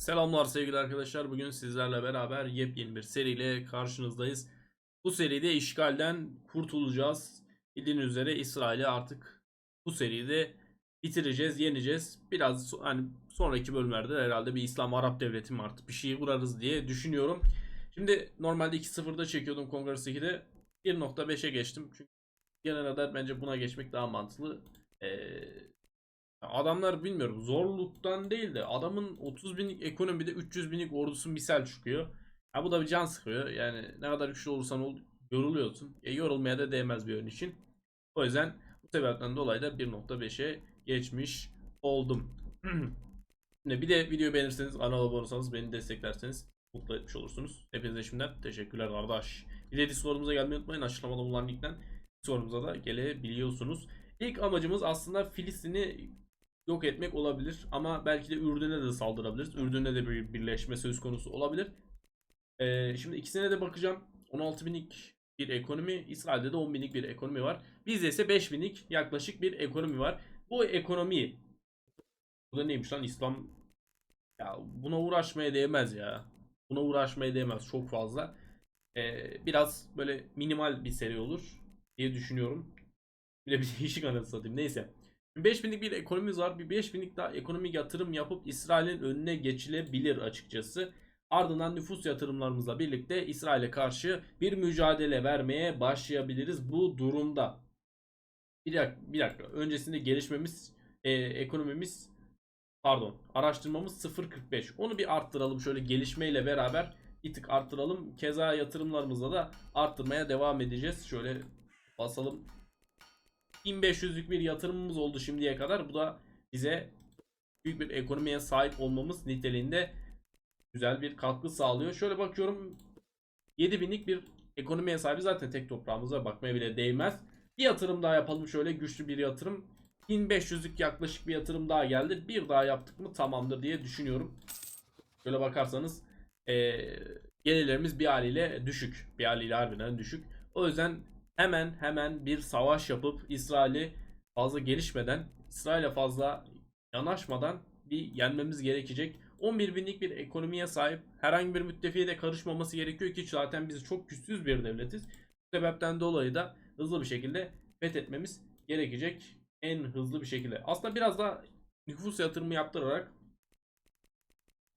Selamlar sevgili arkadaşlar. Bugün sizlerle beraber yepyeni bir seriyle karşınızdayız. Bu seride işgalden kurtulacağız. Bildiğiniz üzere İsrail'i artık bu seride bitireceğiz, yeneceğiz. Biraz hani sonraki bölümlerde herhalde bir İslam Arap devleti mi artık bir şey kurarız diye düşünüyorum. Şimdi normalde 2-0'da çekiyordum Congress 2'de. 1.5'e geçtim. Çünkü genel olarak bence buna geçmek daha mantıklı. Ee, Adamlar bilmiyorum zorluktan değil de adamın 30 binlik ekonomide 300 binlik ordusu misal çıkıyor. Ha bu da bir can sıkıyor. Yani ne kadar güçlü olursan ol yoruluyorsun. E, yorulmaya da değmez bir oyun için. O yüzden bu sebepten dolayı da 1.5'e geçmiş oldum. Şimdi bir de videoyu beğenirseniz, kanala abone olursanız beni desteklerseniz mutlu etmiş olursunuz. Hepinize şimdiden teşekkürler kardeş. Bir de Discord'umuza gelmeyi unutmayın. Açıklamada bulunan linkten Discord'umuza da gelebiliyorsunuz. İlk amacımız aslında Filistin'i yok etmek olabilir ama belki de Ürdün'e de saldırabiliriz. Ürdün'e de bir birleşme söz konusu olabilir. Ee, şimdi ikisine de bakacağım. 16 binlik bir ekonomi, İsrail'de de 10 binlik bir ekonomi var. Bizde ise 5 binlik yaklaşık bir ekonomi var. Bu ekonomiyi bu da neymiş lan İslam ya buna uğraşmaya değmez ya. Buna uğraşmaya değmez çok fazla. Ee, biraz böyle minimal bir seri olur diye düşünüyorum. Bir de bir değişik anasını satayım. Neyse. 5000'lik bir ekonomimiz var. Bir 5000'lik daha ekonomik yatırım yapıp İsrail'in önüne geçilebilir açıkçası. Ardından nüfus yatırımlarımızla birlikte İsrail'e karşı bir mücadele vermeye başlayabiliriz bu durumda. Bir dakika, bir dakika. öncesinde gelişmemiz e, ekonomimiz pardon araştırmamız 0.45 onu bir arttıralım şöyle gelişmeyle beraber bir tık arttıralım. Keza yatırımlarımızla da arttırmaya devam edeceğiz. Şöyle basalım 1500'lük bir yatırımımız oldu şimdiye kadar. Bu da bize büyük bir ekonomiye sahip olmamız niteliğinde güzel bir katkı sağlıyor. Şöyle bakıyorum 7000'lik bir ekonomiye sahibi zaten tek toprağımıza bakmaya bile değmez. Bir yatırım daha yapalım şöyle güçlü bir yatırım. 1500'lük yaklaşık bir yatırım daha geldi. Bir daha yaptık mı tamamdır diye düşünüyorum. Şöyle bakarsanız ee, gelirlerimiz bir haliyle düşük. Bir haliyle harbiden düşük. O yüzden hemen hemen bir savaş yapıp İsrail'i fazla gelişmeden, İsrail'e fazla yanaşmadan bir yenmemiz gerekecek. 11 binlik bir ekonomiye sahip herhangi bir müttefiğe de karışmaması gerekiyor ki zaten biz çok güçsüz bir devletiz. Bu sebepten dolayı da hızlı bir şekilde fethetmemiz gerekecek en hızlı bir şekilde. Aslında biraz da nüfus yatırımı yaptırarak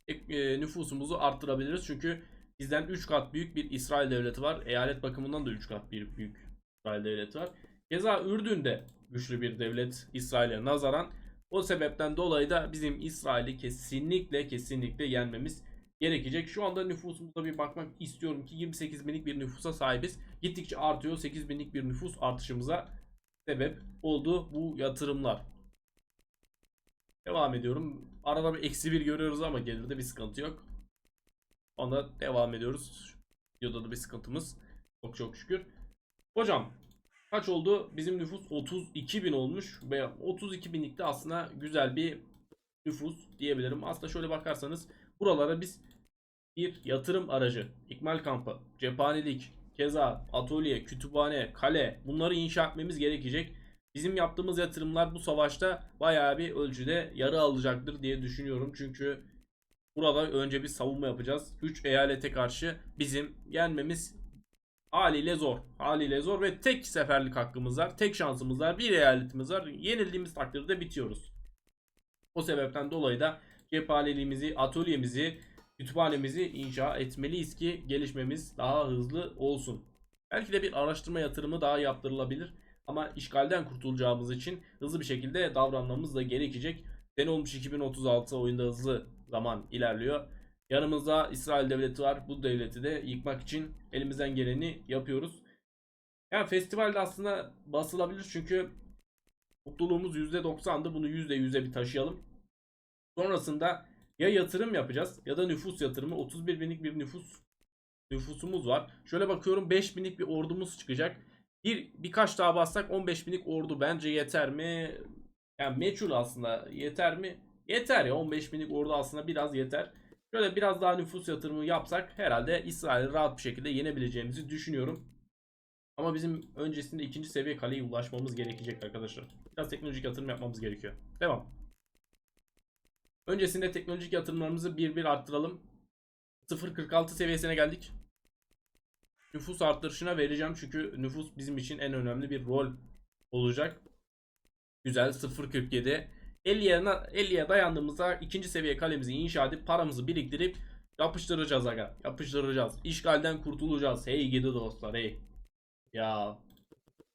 e, nüfusumuzu arttırabiliriz. Çünkü bizden 3 kat büyük bir İsrail devleti var. Eyalet bakımından da 3 kat büyük İsrail devleti var. Keza Ürdün'de güçlü bir devlet İsrail'e nazaran. O sebepten dolayı da bizim İsrail'i kesinlikle kesinlikle yenmemiz gerekecek. Şu anda nüfusumuza bir bakmak istiyorum ki 28 binlik bir nüfusa sahibiz. Gittikçe artıyor. 8 binlik bir nüfus artışımıza sebep oldu bu yatırımlar. Devam ediyorum. Arada bir eksi bir görüyoruz ama gelirde bir sıkıntı yok. Onda devam ediyoruz. Videoda da bir sıkıntımız. Çok çok şükür. Hocam kaç oldu? Bizim nüfus 32 bin olmuş. Ve 32 binlikte aslında güzel bir nüfus diyebilirim. Aslında şöyle bakarsanız buralara biz bir yatırım aracı, ikmal kampı, cephanelik, keza atölye, kütüphane, kale bunları inşa etmemiz gerekecek. Bizim yaptığımız yatırımlar bu savaşta bayağı bir ölçüde yarı alacaktır diye düşünüyorum. Çünkü burada önce bir savunma yapacağız. 3 eyalete karşı bizim yenmemiz haliyle zor. Haliyle zor ve tek seferlik hakkımız var. Tek şansımız var. Bir eyaletimiz var. Yenildiğimiz takdirde bitiyoruz. O sebepten dolayı da cephaneliğimizi, atölyemizi, kütüphanemizi inşa etmeliyiz ki gelişmemiz daha hızlı olsun. Belki de bir araştırma yatırımı daha yaptırılabilir. Ama işgalden kurtulacağımız için hızlı bir şekilde davranmamız da gerekecek. Sene olmuş 2036 oyunda hızlı zaman ilerliyor. Yanımızda İsrail devleti var. Bu devleti de yıkmak için elimizden geleni yapıyoruz. Yani festivalde aslında basılabilir çünkü mutluluğumuz %90'dı. Bunu %100'e bir taşıyalım. Sonrasında ya yatırım yapacağız ya da nüfus yatırımı. 31 binlik bir nüfus nüfusumuz var. Şöyle bakıyorum 5 binlik bir ordumuz çıkacak. Bir birkaç daha bassak 15 binlik ordu bence yeter mi? Yani meçhul aslında yeter mi? Yeter ya 15 binlik ordu aslında biraz yeter. Şöyle biraz daha nüfus yatırımı yapsak herhalde İsrail'i rahat bir şekilde yenebileceğimizi düşünüyorum. Ama bizim öncesinde ikinci seviye kaleye ulaşmamız gerekecek arkadaşlar. Biraz teknolojik yatırım yapmamız gerekiyor. Devam. Öncesinde teknolojik yatırımlarımızı bir bir arttıralım. 0.46 seviyesine geldik. Nüfus arttırışına vereceğim çünkü nüfus bizim için en önemli bir rol olacak. Güzel 0.47. 50'ye 50'ye dayandığımızda ikinci seviye kalemizi inşa edip paramızı biriktirip yapıştıracağız aga. Yapıştıracağız. İşgalden kurtulacağız. Hey gidi dostlar hey. Ya.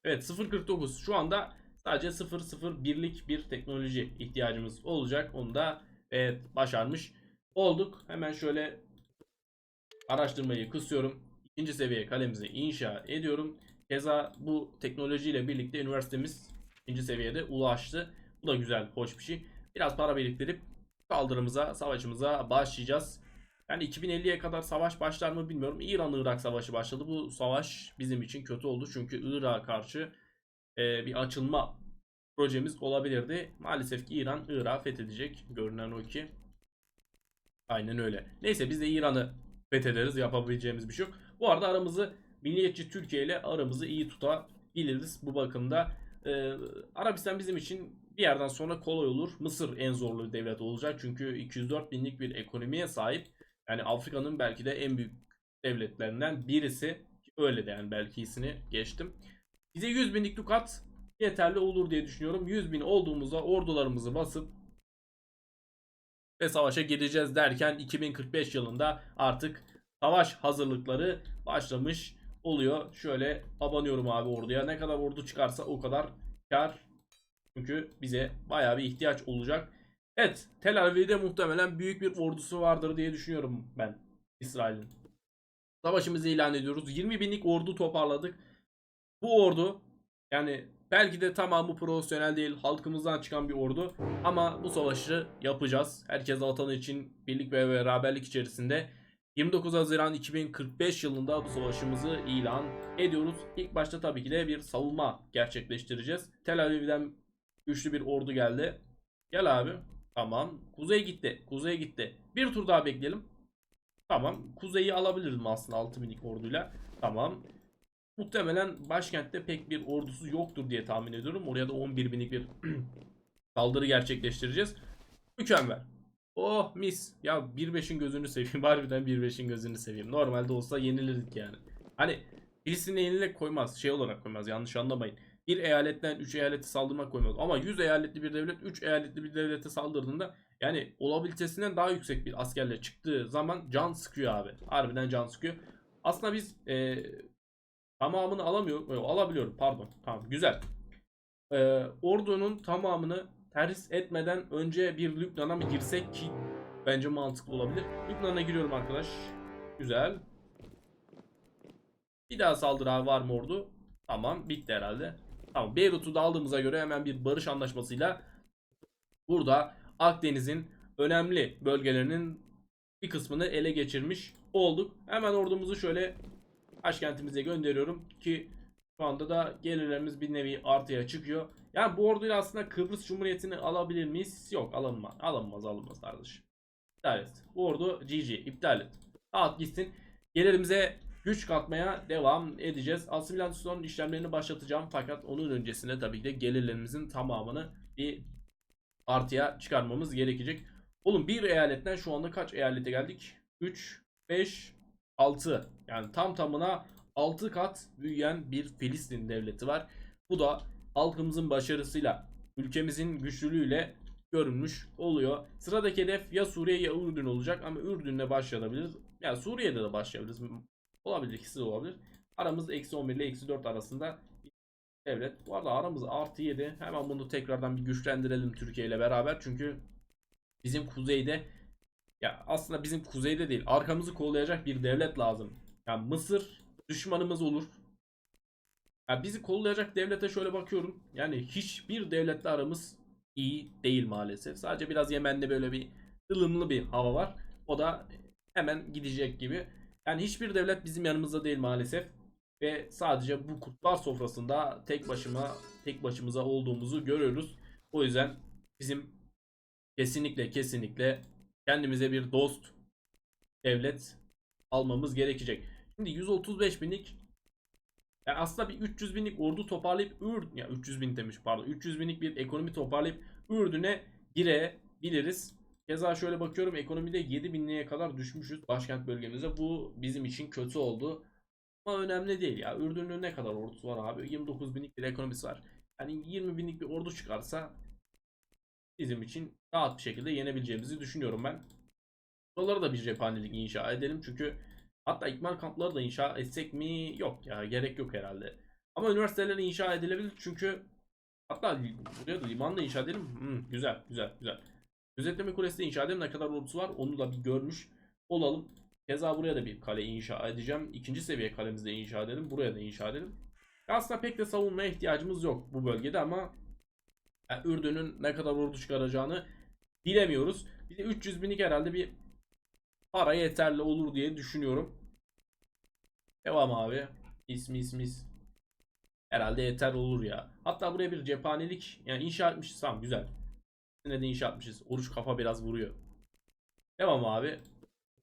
Evet 0.49 şu anda sadece 0.01'lik bir teknoloji ihtiyacımız olacak. Onu da evet başarmış olduk. Hemen şöyle araştırmayı kısıyorum. İkinci seviye kalemizi inşa ediyorum. Keza bu teknolojiyle birlikte üniversitemiz ikinci seviyede ulaştı. Bu da güzel, hoş bir şey. Biraz para biriktirip saldırımıza, savaşımıza başlayacağız. Yani 2050'ye kadar savaş başlar mı bilmiyorum. İran-Irak savaşı başladı. Bu savaş bizim için kötü oldu. Çünkü Irak'a karşı e, bir açılma projemiz olabilirdi. Maalesef ki İran Irak'ı fethedecek. Görünen o ki. Aynen öyle. Neyse biz de İran'ı fethederiz. Yapabileceğimiz bir şey yok. Bu arada aramızı milliyetçi Türkiye ile aramızı iyi tutabiliriz bu bakımda. Ee, Arabistan bizim için bir yerden sonra kolay olur. Mısır en zorlu devlet olacak. Çünkü 204 binlik bir ekonomiye sahip. Yani Afrika'nın belki de en büyük devletlerinden birisi. Öyle de yani belki iyisini geçtim. Bize 100 binlik dukat yeterli olur diye düşünüyorum. 100 bin olduğumuzda ordularımızı basıp ve savaşa gireceğiz derken 2045 yılında artık savaş hazırlıkları başlamış oluyor. Şöyle abanıyorum abi orduya. Ne kadar ordu çıkarsa o kadar kar. Çünkü bize bayağı bir ihtiyaç olacak. Evet Tel Aviv'de muhtemelen büyük bir ordusu vardır diye düşünüyorum ben İsrail'in. Savaşımızı ilan ediyoruz. 20 binlik ordu toparladık. Bu ordu yani belki de tamamı profesyonel değil halkımızdan çıkan bir ordu ama bu savaşı yapacağız. Herkes vatanı için birlik ve beraberlik içerisinde 29 Haziran 2045 yılında bu savaşımızı ilan ediyoruz. İlk başta tabii ki de bir savunma gerçekleştireceğiz. Tel Aviv'den güçlü bir ordu geldi. Gel abi. Tamam. Kuzey gitti. Kuzey gitti. Bir tur daha bekleyelim. Tamam. Kuzeyi alabiliriz mi aslında 6000'lik orduyla? Tamam. Muhtemelen başkentte pek bir ordusu yoktur diye tahmin ediyorum. Oraya da 11 binlik bir saldırı gerçekleştireceğiz. Mükemmel. Oh mis. Ya 1.5'in gözünü seveyim. Harbiden 1.5'in gözünü seveyim. Normalde olsa yenilirdik yani. Hani Filistin'e yenilerek koymaz. Şey olarak koymaz. Yanlış anlamayın. Bir eyaletten 3 eyalete saldırmak koymaz. Ama 100 eyaletli bir devlet 3 eyaletli bir devlete saldırdığında yani olabilitesinden daha yüksek bir askerle çıktığı zaman can sıkıyor abi. Harbiden can sıkıyor. Aslında biz e, tamamını alamıyor, yok, alabiliyorum pardon. Tamam güzel. E, ordunun tamamını ters etmeden önce bir Lübnan'a mı girsek ki bence mantıklı olabilir. Lübnan'a giriyorum arkadaş. Güzel. Bir daha saldırı var mı ordu? Tamam bitti herhalde. Tamam Beyrut'u da aldığımıza göre hemen bir barış anlaşmasıyla burada Akdeniz'in önemli bölgelerinin bir kısmını ele geçirmiş olduk. Hemen ordumuzu şöyle başkentimize gönderiyorum ki şu anda da gelirlerimiz bir nevi artıya çıkıyor. Yani bu orduyla aslında Kıbrıs Cumhuriyeti'ni alabilir miyiz? Yok alınma. Alınmaz alınmaz kardeşim. İptal et. Bu ordu GG. iptal et. Dağıt gitsin. Gelirimize güç katmaya devam edeceğiz. Asimilasyon işlemlerini başlatacağım. Fakat onun öncesinde tabii ki de gelirlerimizin tamamını bir artıya çıkarmamız gerekecek. Oğlum bir eyaletten şu anda kaç eyalete geldik? 3, 5, 6. Yani tam tamına 6 kat büyüyen bir Filistin devleti var. Bu da halkımızın başarısıyla, ülkemizin güçlülüğüyle görünmüş oluyor. Sıradaki hedef ya Suriye ya Ürdün olacak ama Ürdün'le başlayabiliriz. Ya yani Suriye'de de başlayabiliriz. Olabilir ikisi de olabilir. Aramız eksi 11 ile eksi 4 arasında devlet. Bu arada aramız artı 7. Hemen bunu tekrardan bir güçlendirelim Türkiye ile beraber. Çünkü bizim kuzeyde ya aslında bizim kuzeyde değil arkamızı kollayacak bir devlet lazım. Yani Mısır düşmanımız olur. Ya bizi kollayacak devlete şöyle bakıyorum. Yani hiçbir devletle aramız iyi değil maalesef. Sadece biraz Yemen'de böyle bir ılımlı bir hava var. O da hemen gidecek gibi. Yani hiçbir devlet bizim yanımızda değil maalesef. Ve sadece bu kurtlar sofrasında tek başıma tek başımıza olduğumuzu görüyoruz. O yüzden bizim kesinlikle kesinlikle kendimize bir dost devlet almamız gerekecek. Şimdi 135 binlik yani aslında bir 300 binlik ordu toparlayıp Ürdün ya 300 bin demiş pardon 300 binlik bir ekonomi toparlayıp Ürdün'e girebiliriz. Keza şöyle bakıyorum ekonomide 7000'liğe kadar düşmüşüz başkent bölgemizde. Bu bizim için kötü oldu. Ama önemli değil ya. Ürdün'ün ne kadar ordusu var abi? 29 binlik bir ekonomisi var. Yani 20 binlik bir ordu çıkarsa bizim için rahat bir şekilde yenebileceğimizi düşünüyorum ben. Buralara da bir cephanelik inşa edelim çünkü hatta ikmal kampları da inşa etsek mi? Yok ya gerek yok herhalde. Ama üniversiteleri inşa edilebilir çünkü hatta buraya da liman da inşa edelim. Hmm, güzel güzel güzel. Gözetleme kulesi inşa edelim. Ne kadar ordusu var onu da bir görmüş olalım. Keza buraya da bir kale inşa edeceğim. İkinci seviye kalemizi de inşa edelim. Buraya da inşa edelim. Aslında pek de savunmaya ihtiyacımız yok bu bölgede ama yani Ürdün'ün ne kadar ordu çıkaracağını bilemiyoruz. Bize 300 binlik herhalde bir para yeterli olur diye düşünüyorum. Devam abi. Mis mis mis. Herhalde yeter olur ya. Hatta buraya bir cephanelik yani inşa etmişiz. Tamam güzel. Yine de inşa etmişiz. Oruç kafa biraz vuruyor. Devam abi.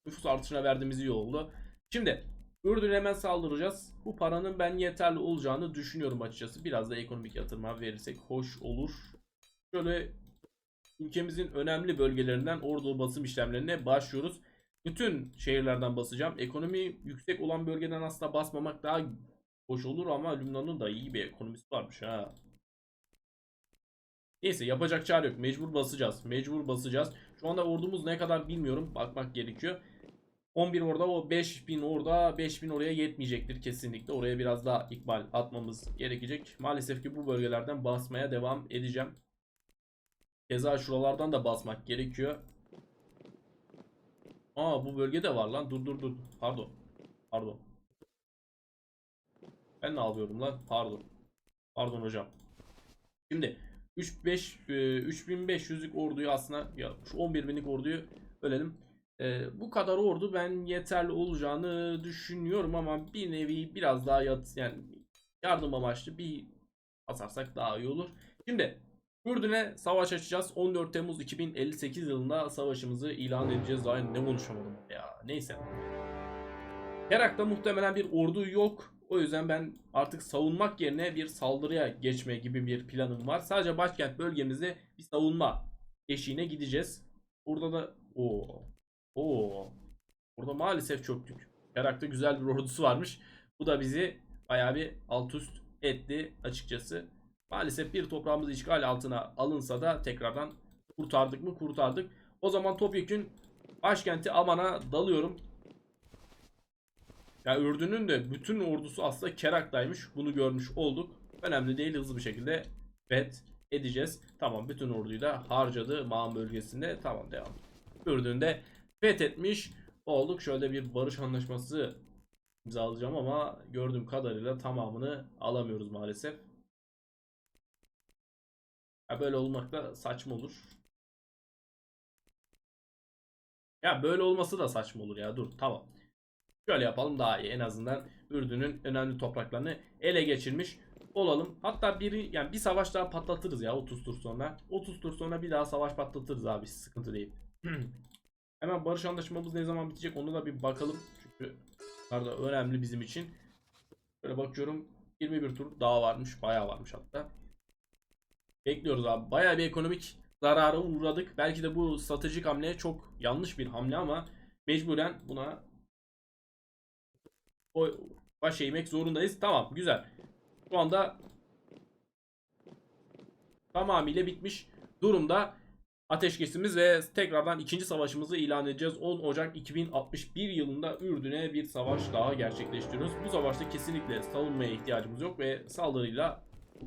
Nüfus artışına verdiğimiz iyi oldu. Şimdi Ürdün'e hemen saldıracağız. Bu paranın ben yeterli olacağını düşünüyorum açıkçası. Biraz da ekonomik yatırıma verirsek hoş olur. Şöyle ülkemizin önemli bölgelerinden ordu basım işlemlerine başlıyoruz. Bütün şehirlerden basacağım. Ekonomi yüksek olan bölgeden aslında basmamak daha hoş olur ama Lübnan'ın da iyi bir ekonomisi varmış ha. Neyse yapacak çare yok. Mecbur basacağız. Mecbur basacağız. Şu anda ordumuz ne kadar bilmiyorum. Bakmak gerekiyor. 11 orada o 5000 orada 5000 oraya yetmeyecektir kesinlikle. Oraya biraz daha ikbal atmamız gerekecek. Maalesef ki bu bölgelerden basmaya devam edeceğim. Keza şuralardan da basmak gerekiyor. Aa bu bölge de var lan. Dur dur dur. Pardon. Pardon. Ben ne yapıyorum lan? Pardon. Pardon hocam. Şimdi 3 5 e, 3500'lük orduyu aslında ya şu 11.000'lik orduyu bölelim. E, bu kadar ordu ben yeterli olacağını düşünüyorum ama bir nevi biraz daha yat yani yardım amaçlı bir atarsak daha iyi olur. Şimdi Ürdün'e savaş açacağız. 14 Temmuz 2058 yılında savaşımızı ilan edeceğiz. Daha ne konuşamadım ya. Neyse. Herak'ta muhtemelen bir ordu yok. O yüzden ben artık savunmak yerine bir saldırıya geçme gibi bir planım var. Sadece başkent bölgemizde bir savunma eşiğine gideceğiz. Burada da o o Burada maalesef çöktük. Herak'ta güzel bir ordusu varmış. Bu da bizi bayağı bir alt üst etti açıkçası. Maalesef bir toprağımız işgal altına alınsa da tekrardan kurtardık mı kurtardık. O zaman topyekün başkenti Aman'a dalıyorum. Ya Ürdün'ün de bütün ordusu aslında Kerak'taymış. Bunu görmüş olduk. Önemli değil hızlı bir şekilde bet edeceğiz. Tamam bütün orduyu da harcadı Mağan bölgesinde. Tamam devam. Ürdün'de fethetmiş olduk. Şöyle bir barış anlaşması imzalayacağım ama gördüğüm kadarıyla tamamını alamıyoruz maalesef. Ya böyle olmak da saçma olur. Ya böyle olması da saçma olur ya. Dur tamam. Şöyle yapalım daha iyi. En azından Ürdün'ün önemli topraklarını ele geçirmiş olalım. Hatta biri yani bir savaş daha patlatırız ya 30 tur sonra. 30 tur sonra bir daha savaş patlatırız abi. Sıkıntı değil. Hemen barış anlaşmamız ne zaman bitecek onu da bir bakalım. Çünkü bunlar da önemli bizim için. Böyle bakıyorum 21 tur daha varmış. Bayağı varmış hatta. Bekliyoruz abi. Bayağı bir ekonomik zarara uğradık. Belki de bu stratejik hamle çok yanlış bir hamle ama mecburen buna o baş eğmek zorundayız. Tamam güzel. Şu anda tamamıyla bitmiş durumda ateşkesimiz ve tekrardan ikinci savaşımızı ilan edeceğiz. 10 Ocak 2061 yılında Ürdün'e bir savaş daha gerçekleştiriyoruz. Bu savaşta kesinlikle savunmaya ihtiyacımız yok ve saldırıyla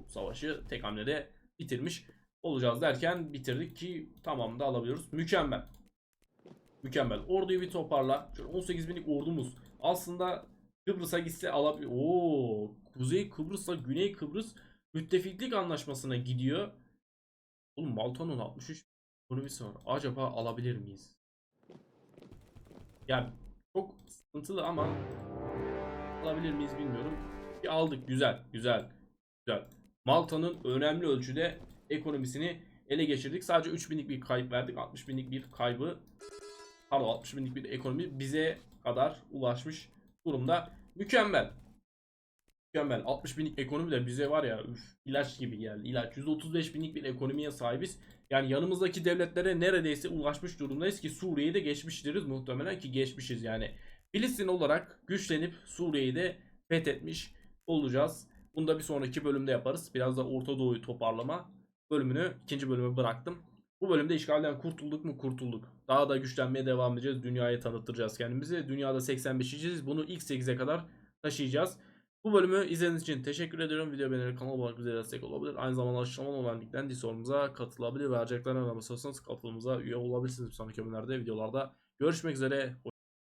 savaşı tek hamlede bitirmiş olacağız derken bitirdik ki tamam da alabiliyoruz. Mükemmel. Mükemmel. Orduyu bir toparla. Şöyle 18 binlik ordumuz. Aslında Kıbrıs'a gitse alabilir. Oo, Kuzey Kıbrıs'la Güney Kıbrıs müttefiklik anlaşmasına gidiyor. Oğlum Malta'nın 63 ekonomisi var. Acaba alabilir miyiz? Yani çok sıkıntılı ama alabilir miyiz bilmiyorum. Bir aldık. Güzel. Güzel. Güzel. Malta'nın önemli ölçüde ekonomisini ele geçirdik. Sadece 3000'lik bir kayıp verdik. 60 binlik bir kaybı pardon 60 binlik bir ekonomi bize kadar ulaşmış durumda. Mükemmel. Mükemmel. mükemmel. 60 binlik ekonomi de bize var ya üf, ilaç gibi geldi. İlaç 135 binlik bir ekonomiye sahibiz. Yani yanımızdaki devletlere neredeyse ulaşmış durumdayız ki Suriye'yi de geçmiştiriz muhtemelen ki geçmişiz yani. Filistin olarak güçlenip Suriye'yi de fethetmiş olacağız. Bunu da bir sonraki bölümde yaparız. Biraz da Orta Doğu'yu toparlama bölümünü ikinci bölüme bıraktım. Bu bölümde işgalden kurtulduk mu kurtulduk. Daha da güçlenmeye devam edeceğiz. Dünyaya tanıttıracağız kendimizi. Dünyada 85'iciyiz. Bunu ilk 8'e kadar taşıyacağız. Bu bölümü izlediğiniz için teşekkür ediyorum. Video beğenerek kanal olarak bize destek olabilir. Aynı zamanda açıklamalı olan linkten Discord'umuza katılabilir ve harcayacaklarına önemli katılımıza üye olabilirsiniz. Sonraki bölümlerde videolarda görüşmek üzere.